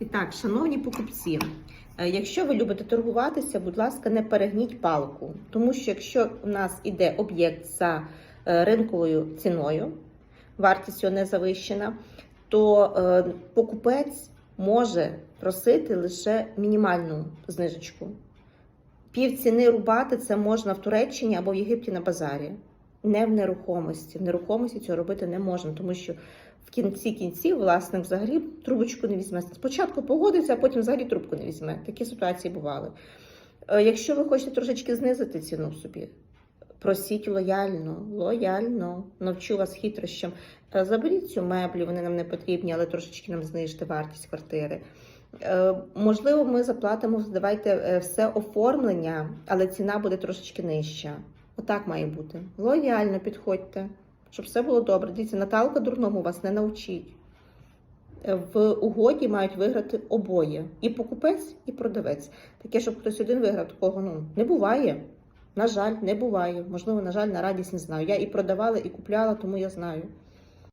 І так, шановні покупці, е, якщо ви любите торгуватися, будь ласка, не перегніть палку, тому що якщо у нас іде об'єкт за е, ринковою ціною, вартість його не завищена, то е, покупець може просити лише мінімальну знижечку. Пів ціни рубати це можна в Туреччині або в Єгипті на базарі, не в нерухомості. В нерухомості цього робити не можна, тому що в кінці кінців власник взагалі трубочку не візьме. Спочатку погодиться, а потім взагалі трубку не візьме. Такі ситуації бували. Е, Якщо ви хочете трошечки знизити ціну собі, просіть лояльно, лояльно, навчу вас хитрощам. Е, Заберіть цю меблю, вони нам не потрібні, але трошечки нам знижте вартість квартири. Е, Можливо, ми заплатимо, давайте все оформлення, але ціна буде трошечки нижча. Отак має бути. Лояльно підходьте, щоб все було добре. Дивіться, Наталка дурному вас не навчить. Е, В угоді мають виграти обоє: і покупець, і продавець. Таке, щоб хтось один виграв, такого ну не буває. На жаль, не буває. Можливо, на жаль, на радість не знаю. Я і продавала, і купляла, тому я знаю.